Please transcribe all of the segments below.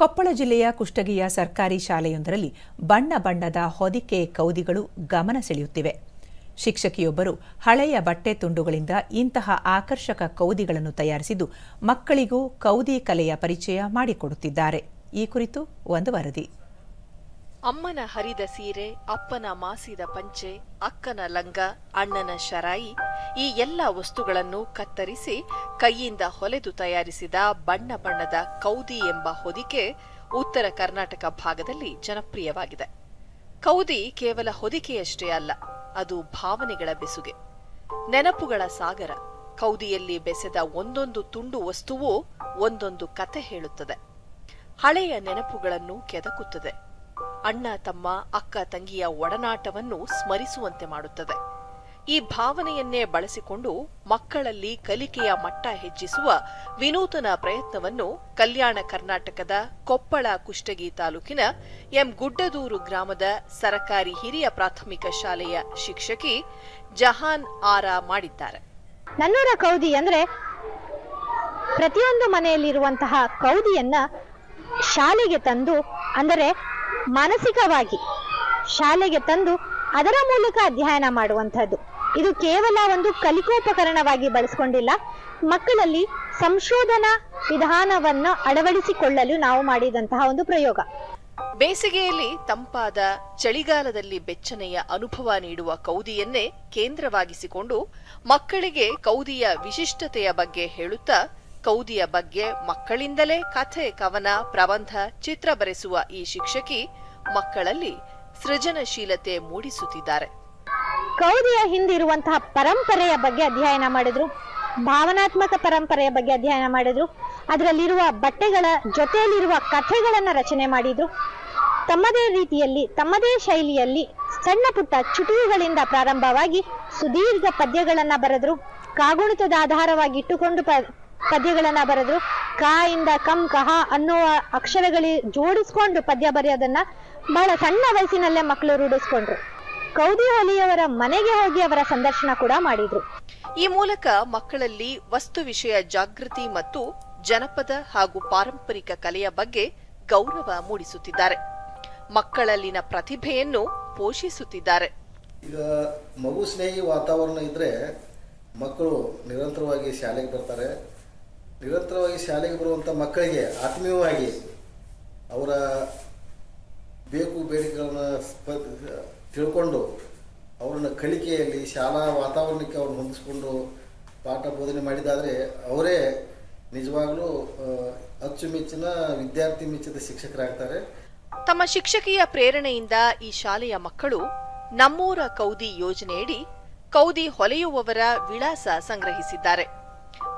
ಕೊಪ್ಪಳ ಜಿಲ್ಲೆಯ ಕುಷ್ಟಗಿಯ ಸರ್ಕಾರಿ ಶಾಲೆಯೊಂದರಲ್ಲಿ ಬಣ್ಣ ಬಣ್ಣದ ಹೊದಿಕೆ ಕೌದಿಗಳು ಗಮನ ಸೆಳೆಯುತ್ತಿವೆ. ಶಿಕ್ಷಕಿಯೊಬ್ಬರು ಹಳೆಯ ಬಟ್ಟೆ ತುಂಡುಗಳಿಂದ ಇಂತಹ ಆಕರ್ಷಕ ಕೌದಿಗಳನ್ನು ತಯಾರಿಸಿದ್ದು ಮಕ್ಕಳಿಗೂ ಕೌದಿ ಕಲೆಯ ಪರಿಚಯ ಮಾಡಿಕೊಡುತ್ತಿದ್ದಾರೆ. ಈ ಕುರಿತು ಒಂದು ವರದಿ. ಅಮ್ಮನ ಹರಿದ ಸೀರೆ, ಅಪ್ಪನ ಮಾಸಿದ ಪಂಚೆ, ಅಕ್ಕನ ಲಂಗ, ಅಣ್ಣನ ಶರಾಯಿ ಈ ಎಲ್ಲ ವಸ್ತುಗಳನ್ನು ಕತ್ತರಿಸಿ ಕೈಯಿಂದ ಹೊಲೆದು ತಯಾರಿಸಿದ ಬಣ್ಣ ಬಣ್ಣದ ಕೌದಿ ಎಂಬ ಹೊದಿಕೆ ಉತ್ತರ ಕರ್ನಾಟಕ ಭಾಗದಲ್ಲಿ ಜನಪ್ರಿಯವಾಗಿದೆ. ಕೌದಿ ಕೇವಲ ಹೊದಿಕೆಯಷ್ಟೇ ಅಲ್ಲ, ಅದು ಭಾವನೆಗಳ ಬೆಸುಗೆ. ನೆನಪುಗಳ ಸಾಗರ, ಕೌದಿಯಲ್ಲಿ ಬೆಸೆದ ಒಂದೊಂದು ತುಂಡು ವಸ್ತುವೂ ಒಂದೊಂದು ಕತೆ ಹೇಳುತ್ತದೆ. ಹಳೆಯ ನೆನಪುಗಳನ್ನು ಕೆದಕುತ್ತದೆ. ಅಣ್ಣ ತಮ್ಮ, ಅಕ್ಕ ತಂಗಿಯ ಒಡನಾಟವನ್ನು ಸ್ಮರಿಸುವಂತೆ ಮಾಡುತ್ತದೆ. ಈ ಭಾವನೆಯನ್ನೇ ಬಳಸಿಕೊಂಡು ಮಕ್ಕಳಲ್ಲಿ ಕಲಿಕೆಯ ಮಟ್ಟ ಹೆಚ್ಚಿಸುವ ವಿನೂತನ ಪ್ರಯತ್ನವನ್ನು ಕಲ್ಯಾಣ ಕರ್ನಾಟಕದ ಕೊಪ್ಪಳ ಕುಷ್ಟಗಿ ತಾಲೂಕಿನ ಎಂ ಗುಡ್ಡದೂರು ಗ್ರಾಮದ ಸರಕಾರಿ ಹಿರಿಯ ಪ್ರಾಥಮಿಕ ಶಾಲೆಯ ಶಿಕ್ಷಕಿ ಜಹಾನ್ ಆರಾ ಮಾಡಿದ್ದಾರೆ. ನನ್ನೂರ ಕೌದಿ ಅಂದ್ರೆ ಪ್ರತಿಯೊಂದು ಮನೆಯಲ್ಲಿರುವಂತಹ ಕೌದಿಯನ್ನ ಶಾಲೆಗೆ ತಂದು ಅಂದರೆ ಮಾನಸಿಕವಾಗಿ ಶಾಲೆಗೆ ತಂದು ಅದರ ಮೂಲಕ ಅಧ್ಯಯನ ಮಾಡುವಂಥದ್ದು. ಇದು ಕೇವಲ ಒಂದು ಕಲಿಕೋಪಕರಣವಾಗಿ ಬಳಸ್ಕೊಂಡಿಲ್ಲ. ಮಕ್ಕಳಲ್ಲಿ ಸಂಶೋಧನಾ ವಿಧಾನವನ್ನು ಅಳವಡಿಸಿಕೊಳ್ಳಲು ನಾವು ಮಾಡಿದಂತಹ ಒಂದು ಪ್ರಯೋಗ. ಬೇಸಿಗೆಯಲ್ಲಿ ತಂಪಾದ ಚಳಿಗಾಲದಲ್ಲಿ ಬೆಚ್ಚನೆಯ ಅನುಭವ ನೀಡುವ ಕೌದಿಯನ್ನೇ ಕೇಂದ್ರವಾಗಿಸಿಕೊಂಡು ಮಕ್ಕಳಿಗೆ ಕೌದಿಯ ವಿಶಿಷ್ಟತೆಯ ಬಗ್ಗೆ ಹೇಳುತ್ತಾ, ಕೌದಿಯ ಬಗ್ಗೆ ಮಕ್ಕಳಿಂದಲೇ ಕಥೆ, ಕವನ, ಪ್ರಬಂಧ, ಚಿತ್ರ ಬರೆಸುವ ಈ ಶಿಕ್ಷಕಿ ಮಕ್ಕಳಲ್ಲಿ ಸೃಜನಶೀಲತೆ ಮೂಡಿಸುತ್ತಿದ್ದಾರೆ. ಕೌದಿಯ ಹಿಂದಿರುವಂತಹ ಪರಂಪರೆಯ ಬಗ್ಗೆ ಅಧ್ಯಯನ ಮಾಡಿದ್ರು, ಭಾವನಾತ್ಮಕ ಪರಂಪರೆಯ ಬಗ್ಗೆ ಅಧ್ಯಯನ ಮಾಡಿದ್ರು, ಅದರಲ್ಲಿರುವ ಬಟ್ಟೆಗಳ ಜೊತೆಯಲ್ಲಿರುವ ಕಥೆಗಳನ್ನ ರಚನೆ ಮಾಡಿದ್ರು. ತಮ್ಮದೇ ರೀತಿಯಲ್ಲಿ, ತಮ್ಮದೇ ಶೈಲಿಯಲ್ಲಿ ಸಣ್ಣ ಪುಟ್ಟ ಚುಟುಕುಗಳಿಂದ ಪ್ರಾರಂಭವಾಗಿ ಸುದೀರ್ಘ ಪದ್ಯಗಳನ್ನ ಬರೆದ್ರು. ಕಾಗುಣಿತದ ಆಧಾರವಾಗಿ ಇಟ್ಟುಕೊಂಡು ಪದ್ಯಗಳನ್ನ ಬರೆದ್ರು. ಕ ಇಂದ ಕಂ ಕಹ ಅನ್ನುವ ಅಕ್ಷರಗಳಿ ಜೋಡಿಸ್ಕೊಂಡು ಪದ್ಯ ಬರೆಯೋದನ್ನ ಬಹಳ ಸಣ್ಣ ವಯಸ್ಸಿನಲ್ಲೇ ಮಕ್ಕಳು ರೂಢಿಸ್ಕೊಂಡ್ರು. ಕೌದಿ ಹೊಲಿಯವರ ಮನೆಗೆ ಹೋಗಿ ಅವರ ಸಂದರ್ಶನ ಕೂಡ ಮಾಡಿದ್ರು. ಈ ಮೂಲಕ ಮಕ್ಕಳಲ್ಲಿ ವಸ್ತು ವಿಷಯ ಜಾಗೃತಿ ಮತ್ತು ಜನಪದ ಹಾಗೂ ಪಾರಂಪರಿಕ ಕಲೆಯ ಬಗ್ಗೆ ಗೌರವ ಮೂಡಿಸುತ್ತಿದ್ದಾರೆ. ಮಕ್ಕಳಲ್ಲಿನ ಪ್ರತಿಭೆಯನ್ನು ಪೋಷಿಸುತ್ತಿದ್ದಾರೆ. ಈಗ ಮಗು ಸ್ನೇಹಿ ವಾತಾವರಣ ಇದ್ರೆ ಮಕ್ಕಳು ನಿರಂತರವಾಗಿ ಶಾಲೆಗೆ ಬರ್ತಾರೆ. ನಿರಂತರವಾಗಿ ಶಾಲೆಗೆ ಬರುವಂತ ಮಕ್ಕಳಿಗೆ ಆತ್ಮೀಯವಾಗಿ ಅವರ ಬೇಕು ಬೇಡಿಕೆಗಳನ್ನ ಸ್ಪ, ತಿಳ್ಕೊಂಡು ಅವ್ರನ್ನ ಕಲಿಕೆಯಲ್ಲಿ ಶಾಲಾ ವಾತಾವರಣಕ್ಕೆ ಅವ್ರನ್ನ ಹೊಂದಿಸ್ಕೊಂಡು ಪಾಠ ಬೋಧನೆ ಮಾಡಿದಾದರೆ ಅವರೇ ನಿಜವಾಗ್ಲೂ ಅಚ್ಚುಮೆಚ್ಚಿನ ವಿದ್ಯಾರ್ಥಿ ಮೆಚ್ಚಿದ ಶಿಕ್ಷಕರಾಗ್ತಾರೆ. ತಮ್ಮ ಶಿಕ್ಷಕಿಯ ಪ್ರೇರಣೆಯಿಂದ ಈ ಶಾಲೆಯ ಮಕ್ಕಳು ನಮ್ಮೂರ ಕೌದಿ ಯೋಜನೆಯಡಿ ಕೌದಿ ಹೊಲೆಯುವವರ ವಿಳಾಸ ಸಂಗ್ರಹಿಸಿದ್ದಾರೆ.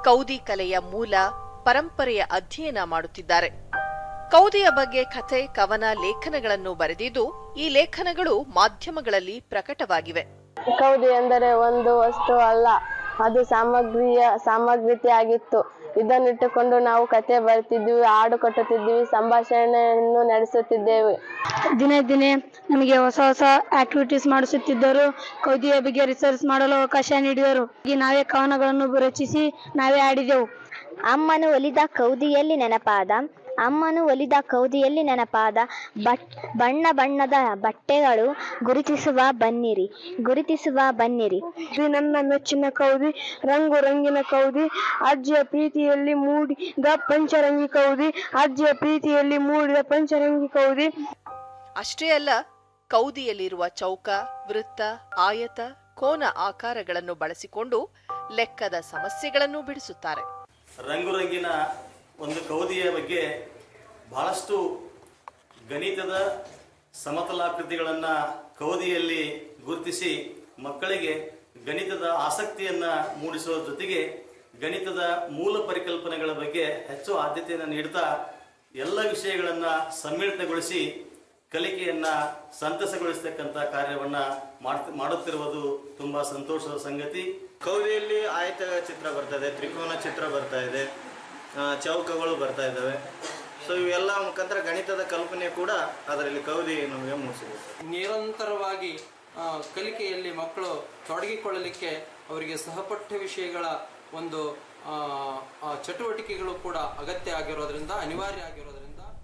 ಕೌದಿ ಕಲೆಯ ಮೂಲ ಪರಂಪರೆಯ ಅಧ್ಯಯನ ಮಾಡುತ್ತಿದ್ದಾರೆ. ಕೌದಿಯ ಬಗ್ಗೆ ಕಥೆ ಕವನ ಲೇಖನಗಳನ್ನು ಬರೆದಿದ್ದು ಈ ಲೇಖನಗಳು ಮಾಧ್ಯಮಗಳಲ್ಲಿ ಪ್ರಕಟವಾಗಿವೆ. ಕೌದಿ ಎಂದರೆ ಒಂದು ವಸ್ತು ಅಲ್ಲ ಅದು ಸಾಮಗ್ರಿಯ ಸಾಮಗ್ರಿತೆ ಆಗಿತ್ತು ಇದನ್ನಿಟ್ಟುಕೊಂಡು ನಾವು ಕತೆ ಬರೆತಿದ್ವಿ ಹಾಡು ಕಟ್ಟುತ್ತಿದ್ವಿ ಸಂಭಾಷಣೆಯನ್ನು ನಡೆಸುತ್ತಿದ್ದೇವೆ. ದಿನೇ ದಿನೇ ನಮಗೆ ಹೊಸ ಹೊಸ ಆಕ್ಟಿವಿಟೀಸ್ ಮಾಡಿಸುತ್ತಿದ್ದರು. ಕೌದಿಯ ಬಗ್ಗೆ ರಿಸರ್ಚ್ ಮಾಡಲು ಅವಕಾಶ ನೀಡಿದರು. ಈ ನಾವೇ ಕವನಗಳನ್ನು ರಚಿಸಿ ನಾವೇ ಆಡಿದೆವು ಅಮ್ಮನು ಒಲಿದ ಕೌದಿಯಲ್ಲಿ ನೆನಪಾದ ಅಮ್ಮನು ಒಲಿದ ಕೌದಿಯಲ್ಲಿ ನೆನಪಾದ ಬಟ್ ಬಣ್ಣ ಬಣ್ಣದ ಬಟ್ಟೆಗಳು ಗುರುತಿಸುವ ಬನ್ನಿರಿ ಗುರುತಿಸುವ ಬನ್ನಿರಿ. ಇದು ನನ್ನ ಮೆಚ್ಚಿನ ಕೌದಿ ರಂಗು ರಂಗಿನ ಕೌದಿ ಅಜ್ಜಿಯ ಪ್ರೀತಿಯಲ್ಲಿ ಮೂಡಿದ ಪಂಚರಂಗಿ ಕೌದಿ ಅಜ್ಜಿಯ ಪ್ರೀತಿಯಲ್ಲಿ ಮೂಡಿದ ಪಂಚರಂಗಿ ಕೌದಿ. ಅಷ್ಟೇ ಅಲ್ಲ ಕೌದಿಯಲ್ಲಿರುವ ಚೌಕ ವೃತ್ತ ಆಯತ ಕೋನ ಆಕಾರಗಳನ್ನು ಬಳಸಿಕೊಂಡು ಲೆಕ್ಕದ ಸಮಸ್ಯೆಗಳನ್ನು ಬಿಡಿಸುತ್ತಾರೆ. ರಂಗುರಂಗಿನ ಒಂದು ಕೌದಿಯ ಬಗ್ಗೆ ಬಹಳಷ್ಟು ಗಣಿತದ ಸಮತಲಾಕೃತಿಗಳನ್ನು ಕೌದಿಯಲ್ಲಿ ಗುರುತಿಸಿ ಮಕ್ಕಳಿಗೆ ಗಣಿತದ ಆಸಕ್ತಿಯನ್ನು ಮೂಡಿಸುವ ಜೊತೆಗೆ ಗಣಿತದ ಮೂಲ ಪರಿಕಲ್ಪನೆಗಳ ಬಗ್ಗೆ ಹೆಚ್ಚು ಆದ್ಯತೆಯನ್ನು ನೀಡ್ತಾ ಎಲ್ಲ ವಿಷಯಗಳನ್ನು ಸಮ್ಮಿಳಿತಗೊಳಿಸಿ ಕಲಿಕೆಯನ್ನು ಸಂತಸಗೊಳಿಸ್ತಕ್ಕಂಥ ಕಾರ್ಯವನ್ನು ಮಾಡ್ತ, ಮಾಡುತ್ತಿರುವುದು ತುಂಬ ಸಂತೋಷದ ಸಂಗತಿ. ಕೌದಿಯಲ್ಲಿ ಆಯತ ಚಿತ್ರ ಬರ್ತದೆ, ತ್ರಿಕೋನ ಚಿತ್ರ ಬರ್ತಾ ಇದೆ. ಚೌಕಗಳು ಬರ್ತಾ ಇದ್ದಾವೆ. ಸೊ ಇವೆಲ್ಲ ಮುಖಾಂತರ ಗಣಿತದ ಕಲ್ಪನೆ ಕೂಡ ಅದರಲ್ಲಿ ಕವಿದೆ ನಮಗೆ ಮೂಡಿಸಿದೆ. ನಿರಂತರವಾಗಿ ಕಲಿಕೆಯಲ್ಲಿ ಮಕ್ಕಳು ತೊಡಗಿಕೊಳ್ಳಲಿಕ್ಕೆ ಅವರಿಗೆ ಸಹಪಠ್ಯ ವಿಷಯಗಳ ಒಂದು ಚಟುವಟಿಕೆಗಳು ಕೂಡ ಅಗತ್ಯ ಆಗಿರೋದ್ರಿಂದ, ಅನಿವಾರ್ಯ ಆಗಿರೋದ್ರಿಂದ